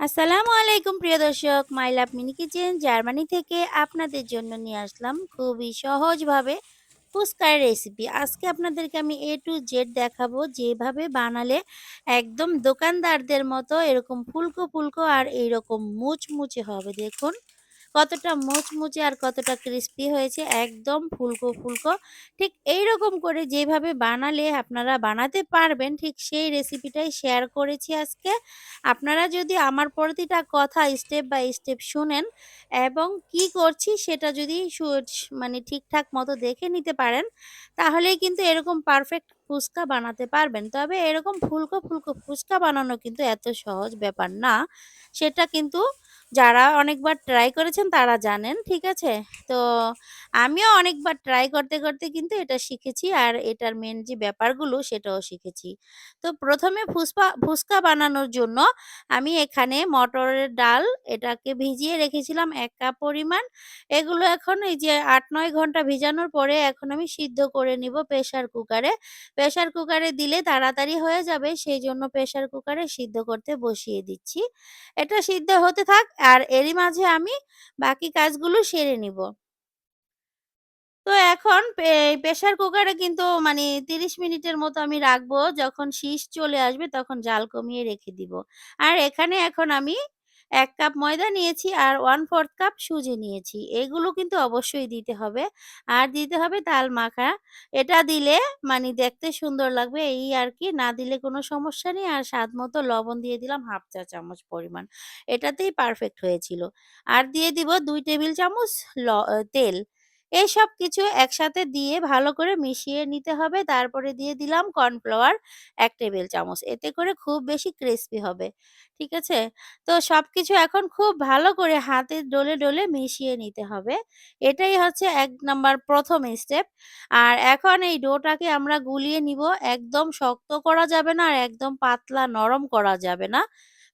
আসসালামু আলাইকুম, প্রিয় দর্শক। My love mini kitchen Germany থেকে আপনাদের জন্য নিয়ে আসলাম খুবই সহজভাবে ফুচকার রেসিপি আজকে আপনাদেরকে আমি এ টু জেড দেখাবো যেভাবে বানালে একদম দোকানদারদের মতো এরকম ফুলকো ফুলকো আর এইরকম মুচমুচে হবে। দেখুন কতটা মুচমুচে আর কতটা ক্রিস্পি হয়েছে, একদম ফুলকো ফুলকো। ঠিক এই রকম করে যেভাবে বানালে আপনারা বানাতে পারবেন, ঠিক সেই রেসিপিটাই শেয়ার করেছি আজকে। আপনারা যদি আমার প্রতিটা কথা স্টেপ বাই স্টেপ শুনেন এবং কি করছি সেটা যদি মানে ঠিকঠাক মতো দেখে নিতে পারেন, তাহলেই কিন্তু এরকম পারফেক্ট ফুচকা বানাতে পারবেন। তবে এরকম ফুলকো ফুলকো ফুচকা বানানো কিন্তু এত সহজ ব্যাপার না। সেটা কিন্তু যারা অনেকবার ট্রাই করেছেন তারা জানেন, ঠিক আছে তো আমিও অনেকবার ট্রাই করতে করতে কিন্তু এটা শিখেছি আর এটার মেন যে ব্যাপারগুলো সেটাও শিখেছি তো প্রথমে ফুসপা ফুচকা বানানোর জন্য আমি এখানে মটরের ডাল এটাকে ভিজিয়ে রেখেছিলাম ১ কাপ পরিমাণ। এগুলো এখন এই যে ৮-৯ ঘণ্টা ভিজানোর পরে এখন আমি সিদ্ধ করে নিব প্রেশার কুকারে। প্রেশার কুকারে দিলে তাড়াতাড়ি হয়ে যাবে, সেই জন্য প্রেশার কুকারে সিদ্ধ করতে বসিয়ে দিচ্ছি। এটা সিদ্ধ হতে থাক আর এরই মাঝে আমি বাকি কাজগুলো সেরে নিব। তো এখন প্রেশার কুকারে কিন্তু মানে ৩০ মিনিটের মতো আমি রাখব। যখন শীষ চলে আসবে তখন জাল কমিয়ে রেখে দিব। আর এখানে এখন আমি ১ কাপ ময়দা নিয়েছি আর 1/4 কাপ সুজি নিয়েছি। এগুলো কিন্তু অবশ্যই দিতে হবে। আর দিতে হবে তাল মাখা। এটা দিলে মানে দেখতে সুন্দর লাগবে এই আর কি, না দিলে কোনো সমস্যা নেই। আর স্বাদ মতো লবণ দিয়ে দিলাম 1/2 চা চামচ পরিমাণ। এটাতেই পারফেক্ট হয়েছিল। আর দিয়ে দিব দুই টেবিল চামচ তেল। এই সবকিছু একসাথে দিয়ে ভালো করে মিশিয়ে নিতে হবে। তারপরে দিয়ে দিলাম কর্নফ্লাওয়ার এক টেবিল চামচ। এতে করে খুব বেশি ক্রিসপি হবে। ঠিক আছে? তো সব কিছু এখন খুব ভালো করে হাতে ডলে, ডলে মিশিয়ে নিতে হবে। এটাই হচ্ছে এক নাম্বার প্রথম স্টেপ। আর এখন এই ডোটাকে আমরা গুলিয়ে নিব। একদম শক্ত করা যাবে না আর একদম পাতলা নরম করা যাবে না।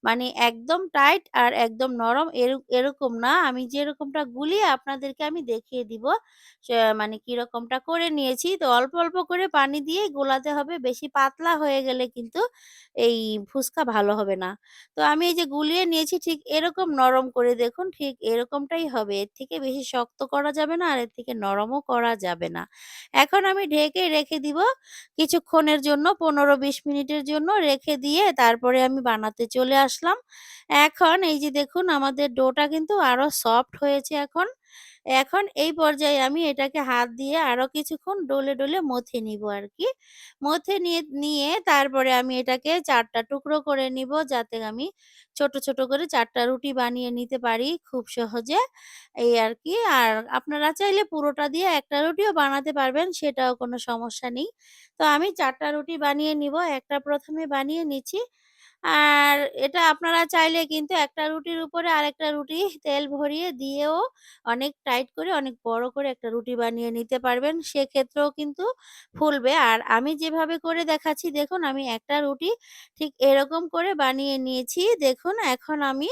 মানে একদম টাইট আর একদম নরম এর এরকম না। আমি যেরকমটা গুলিয়ে আপনাদেরকে আমি দেখিয়ে দিব। মানে কিরকমটা করে নিয়েছি। তো অল্প, অল্প করে পানি দিয়ে গোলাতে হবে। বেশি পাতলা হয়ে গেলে কিন্তু এই ফুচকা ভালো হবে না। তো আমি এই যে গুলিয়ে নিয়েছি ঠিক এরকম নরম করে দেখুন ঠিক এরকমটাই হবে। এর থেকে বেশি শক্ত করা যাবে না আর এর থেকে নরমও করা যাবে না। এখন আমি ঢেকে রেখে দিব কিছুক্ষণের জন্য ১৫-২০ মিনিটের জন্য রেখে দিয়ে তারপরে আমি বানাতে চলে আসলাম। এখন এই যে দেখুন আমাদের ডোটা কিন্তু আরও সফট হয়েছে এখন। এখন এই পর্যায়ে আমি এটাকে হাত দিয়ে আরও কিছুক্ষণ ডলে, ডলে মথে নিব আরকি। মথে নিয়ে নিয়ে তারপরে আমি এটাকে ৪ টা টুকরো করে নিব যাতে আমি ছোট, ছোট করে ৪ টা রুটি বানিয়ে নিতে পারি খুব সহজে। এই আর কি আর আপনারা চাইলে পুরোটা দিয়ে একটা রুটিও বানাতে পারবেন সেটাও কোনো সমস্যা নেই। তো আমি ৪ টা রুটি বানিয়ে নিব। একটা প্রথমে বানিয়ে নিচ্ছি। আর এটা আপনারা চাইলে কিন্তু একটা রুটির উপরে আর একটা রুটি তেল ভরিয়ে দিয়েও অনেক টাইট করে, অনেক বড় করে একটা রুটি বানিয়ে নিতে পারবেন। সেক্ষেত্রেও কিন্তু ফুলবে। আর আমি যেভাবে করে দেখাচ্ছি, দেখুন আমি একটা রুটি ঠিক এরকম করে বানিয়ে নিয়েছি। দেখুন, এখন আমি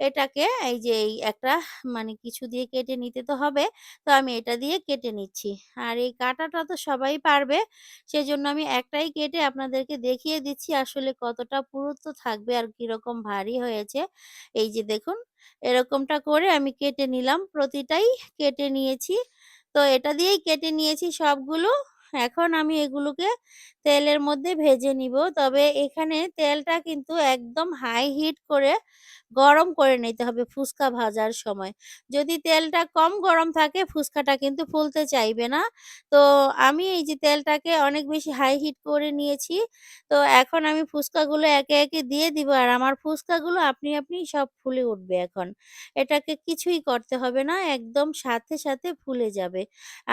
এটাকে এই যে, এই একটা মানে কিছু দিয়ে কেটে নিতে তো হবে। তো আমি এটা দিয়ে কেটে নিচ্ছি। আর এই কাটাটা তো সবাই পারবে। সেজন্য আমি একটাই কেটে আপনাদেরকে দেখিয়ে দিচ্ছি আসলে কতটা পুরুত্ব থাকবে আর কীরকম ভারী হয়েছে। এই যে দেখুন, এরকমটা করে আমি কেটে নিলাম। প্রতিটাই কেটে নিয়েছি। তো এটা দিয়েই কেটে নিয়েছি সবগুলো। এখন আমি এগুলোকে তেলের মধ্যে ভেজে নিব। তবে এখানে তেলটা কিন্তু একদম হাই হিট করে গরম করে নিতে হবে ফুচকা ভাজার সময়। যদি তেলটা কম গরম থাকে ফুচকাটা কিন্তু ফুলতে চাইবে না। তো আমি এই যে তেলটাকে অনেক বেশি হাই হিট করে নিয়েছি। তো এখন আমি ফুচকাগুলো একে, একে দিয়ে দিব আর আমার ফুচকাগুলো আপনি, আপনি সব ফুলে উঠবে এখন। এটাকে কিছুই করতে হবে না। একদম সাথে, সাথে ফুলে যাবে।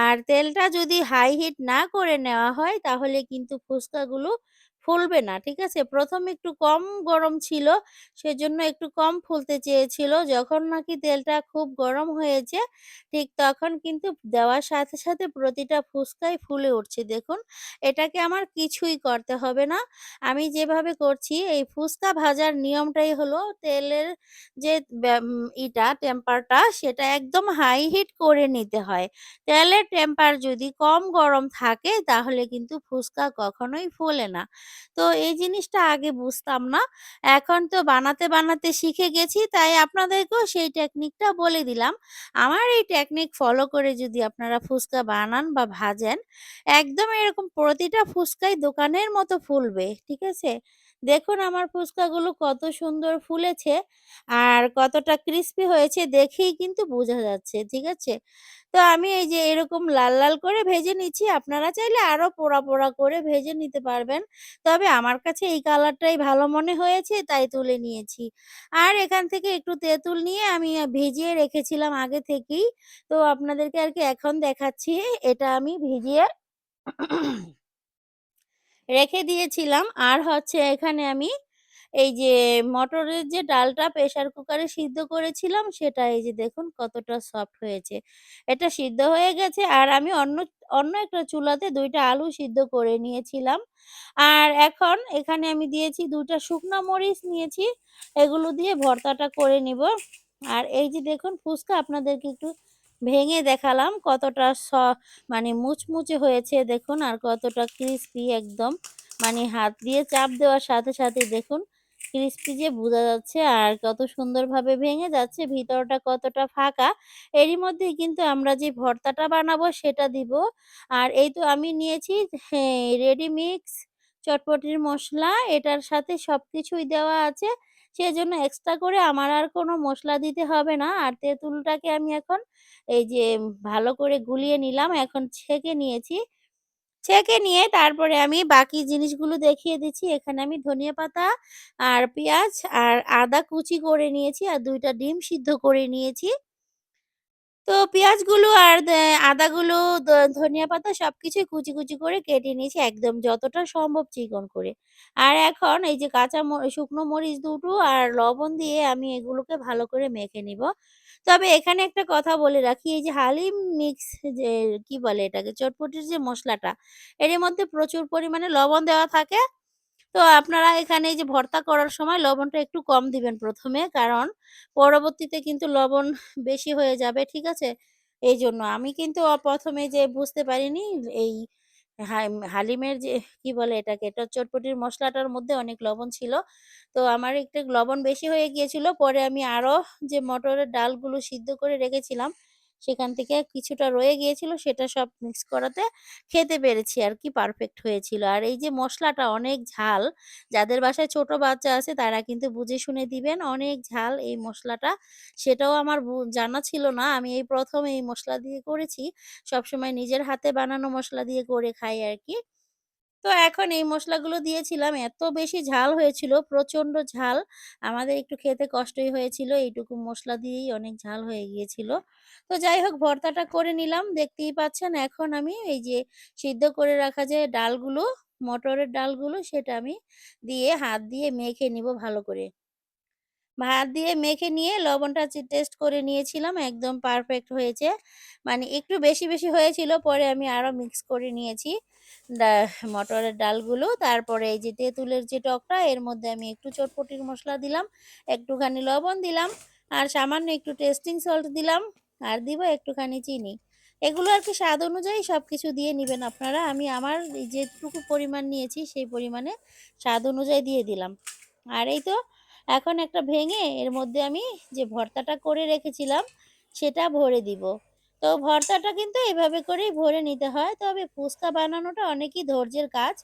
আর তেলটা যদি হাই হিট না করে নেওয়া হয় তাহলে কিন্তু ফুচকাগুলো ফুলবে না। ঠিক আছে? প্রথম একটু কম গরম ছিল সেজন্য একটু কম ফুলতে চেয়েছিল। যখন নাকি তেলটা খুব গরম হয়েছে ঠিক তখন কিন্তু দেওয়ার সাথে, সাথে প্রতিটা ফুচকাই ফুলে উঠছে দেখুন। এটাকে আমার কিছুই করতে হবে না। আমি যেভাবে করছি এই ফুচকা ভাজার নিয়মটাই হলো তেলের যে ইটা টেম্পারটা সেটা একদম হাই হিট করে নিতে হয়। তেলের টেম্পার যদি কম গরম থাকে তাহলে কিন্তু ফুচকা কখনোই ফোলে না। তো এই জিনিসটা আগে বুঝতাম না। এখন তো বানাতে, বানাতে শিখে গেছি তাই আপনাদেরকেও সেই টেকনিকটা বলে দিলাম। আমার এই টেকনিক ফলো করে যদি আপনারা ফুচকা বানান বা ভাজেন, একদম এরকম প্রতিটা ফুচকাই দোকানের মতো ফুলবে। ঠিক আছে? দেখুন আমার ফুচকাগুলো কত সুন্দর ফুলেছে আর কতটা ক্রিস্পি হয়েছে দেখেই কিন্তু বোঝা যাচ্ছে। ঠিক আছে? তো আমি এই যে এরকম লাল, লাল করে ভেজে নিচ্ছি। আপনারা চাইলে আরও পোড়া, পোড়া করে ভেজে নিতে পারবেন। তবে আমার কাছে এই কালারটাই ভালো মনে হয়েছে তাই তুলে নিয়েছি। আর এখান থেকে একটু তেঁতুল নিয়ে আমি ভিজিয়ে রেখেছিলাম আগে থেকেই। তো আপনাদেরকে আর কি এখন দেখাচ্ছি। এটা আমি ভিজিয়ে রেখে দিয়েছিলাম। আর হচ্ছে এখানে আমি এই যে মটরের যে ডালটা প্রেশার কুকারে সিদ্ধ করেছিলাম, সেটা এই যে দেখুন কতটা সফট হয়েছে। এটা সিদ্ধ হয়ে গেছে আর আমি অন্য অন্য একটা চুলাতে দুইটা আলু সিদ্ধ করে নিয়েছিলাম। আর এখন এখানে আমি দিয়েছি দুটা শুকনো মরিচ নিয়েছি। এগুলো দিয়ে ভর্তাটা করে নিব। আর এই যে দেখুন ফুচকা, আপনাদেরকে একটু ভেঙে দেখালাম কতটা স মানে মুচমুচে হয়েছে দেখুন আর কতটা ক্রিস্পি একদম। মানে হাত দিয়ে চাপ দেওয়ার সাথে, সাথে দেখুন ক্রিস্পি যে বোঝা যাচ্ছে আর কত সুন্দরভাবে ভেঙে যাচ্ছে, ভিতরটা কতটা ফাঁকা। এরই মধ্যেই কিন্তু আমরা যে ভর্তাটা বানাবো সেটা দিব। আর এই তো আমি নিয়েছি হ্যাঁ, রেডি মিক্স চটপটির মশলা এটার সাথে সবকিছুই দেওয়া আছে। সেজন্য এক্সট্রা করে আমার আর কোনো মশলা দিতে হবে না। আর তেঁতুলটাকে আমি এখন এই যে ভালো করে গুলিয়ে নিলাম। এখন ছেঁকে নিয়েছি। ছেঁকে নিয়ে তারপরে আমি বাকি জিনিসগুলো দেখিয়ে দিচ্ছি। এখানে আমি ধনিয়া পাতা আর পেঁয়াজ আর আদা কুচি করে নিয়েছি আর দুইটা ডিম সিদ্ধ করে নিয়েছি। তো পেঁয়াজগুলো আর আদাগুলো, ধনিয়া পাতা সবকিছুই কুচি, কুচি করে কেটে নিয়েছি একদম যতটা সম্ভব চিকন করে। আর এখন এই যে কাঁচা শুকনো মরিচ দুটো আর লবণ দিয়ে আমি এগুলোকে ভালো করে মেখে নিব। তবে এখানে একটা কথা বলে রাখি এই যে হালিম মিক্স যে কি বলে এটাকে চটপটির যে মশলাটা এর মধ্যে প্রচুর পরিমাণে লবণ দেওয়া থাকে। তো আপনারা এখানে যে ভর্তা করার সময় লবণটা একটু কম দিবেন প্রথমে কারণ পরবর্তীতে কিন্তু লবণ বেশি হয়ে যাবে, ঠিক আছে? এই জন্য আমি কিন্তু প্রথমে যে বুঝতে পারিনি এই হালিমের যে কি বলে এটাকে? এটা চটপটির মশলাটার মধ্যে অনেক লবণ ছিল। তো আমার একটু লবণ বেশি হয়ে গিয়েছিল। পরে আমি আরও যে মটরের ডালগুলো সিদ্ধ করে রেখেছিলাম, সেখান থেকে কিছুটা রয়ে গিয়েছিল সেটা সব মিক্স করাতে খেতে পেরেছি আর কি পারফেক্ট হয়েছিল। আর এই যে মশলাটা অনেক ঝাল, যাদের বাসায় ছোট বাচ্চা আছে তারা কিন্তু বুঝে শুনে দিবেন। অনেক ঝাল এই মশলাটা সেটাও আমার জানা ছিল না। আমি এই প্রথম এই মশলা দিয়ে করেছি। সবসময় নিজের হাতে বানানো মশলা দিয়ে করে খাই আরকি। তো এখন এই মশলাগুলো দিয়েছিলাম। এত বেশি ঝাল হয়েছিল, প্রচণ্ড ঝাল। আমাদের একটু খেতে কষ্টই হয়েছিল। এইটুকু মশলা দিয়েই অনেক ঝাল হয়ে গিয়েছিল। তো যাই হোক ভর্তাটা করে নিলাম। দেখতেই পাচ্ছেন এখন আমি এই যে সিদ্ধ করে রাখা যে ডালগুলো, মটরের ডালগুলো সেটা আমি দিয়ে হাত দিয়ে মেখে নিব ভালো করে। ভাত দিয়ে মেখে নিয়ে লবণটা টেস্ট করে নিয়েছিলাম। একদম পারফেক্ট হয়েছে। মানে একটু বেশি, বেশি হয়েছিল। পরে আমি আরও মিক্স করে নিয়েছি। মটরের ডালগুলো। তারপরে এই যে তেঁতুলের যে টকটা এর মধ্যে আমি একটু চটপটির মশলা দিলাম, একটুখানি লবণ দিলাম আর সামান্য একটু টেস্টিং সল্ট দিলাম আর দিব একটুখানি চিনি। এগুলো আর কি স্বাদ অনুযায়ী সব কিছু দিয়ে নিবেন আপনারা। আমি আমার যেটুকু পরিমাণ নিয়েছি সেই পরিমাণে স্বাদ অনুযায়ী দিয়ে দিলাম। আর এই তো এখন একটা ভেঙে এর মধ্যে আমি যে ভর্তাটা করে রেখেছিলাম সেটা ভরে দিব। তো ভর্তাটা কিন্তু এভাবে করেই ভরে নিতে হয়। তবে ফুচকা বানানোটা অনেকই ধৈর্যের কাজ।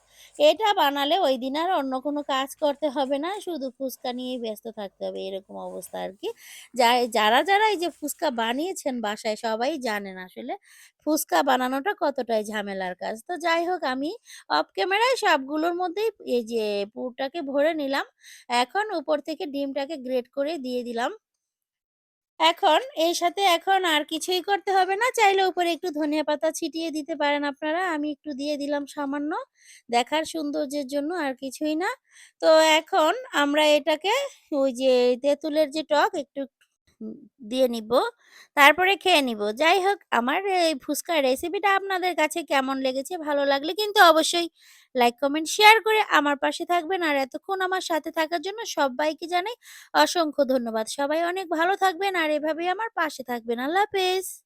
এটা বানালে ওই দিন আর অন্য কোনো কাজ করতে হবে না। শুধু ফুচকা নিয়েই ব্যস্ত থাকতে হবে এরকম অবস্থা আরকি। যাই যারা, যারা এই যে ফুচকা বানিয়েছেন বাসায় সবাই জানেন আসলে ফুচকা বানানোটা কতটাই ঝামেলার কাজ। তো যাই হোক আমি অফ ক্যামেরায় সবগুলোর মধ্যেই এই যে পুরটাকে ভরে নিলাম। এখন উপর থেকে ডিমটাকে গ্রেট করে দিয়ে দিলাম। এখন, এর সাথে এখন আর কিছুই করতে হবে না। চাইলে উপরে একটু ধনিয়া পাতা ছিটিয়ে দিতে পারেন আপনারা। আমি একটু দিয়ে দিলাম সামান্য। দেখার সৌন্দর্যের জন্য আর কিছুই না। তো এখন আমরা এটাকে ওই যে তেঁতুলের যে টক, একটু দিয়ে নিব। তারপরে খেয়ে নিব। যাই হোক আমার এই ফুচকার রেসিপিটা আপনাদের কাছে কেমন লেগেছে? ভালো লাগলে কিন্তু অবশ্যই লাইক, কমেন্ট, শেয়ার করে আমার পাশে থাকবেন। আর এতক্ষণ আমার সাথে থাকার জন্য সবাইকে জানাই অসংখ্য ধন্যবাদ। সবাই অনেক ভালো থাকবেন আর এভাবেই আমার পাশে থাকবেন। আল্লাহ হাফেজ।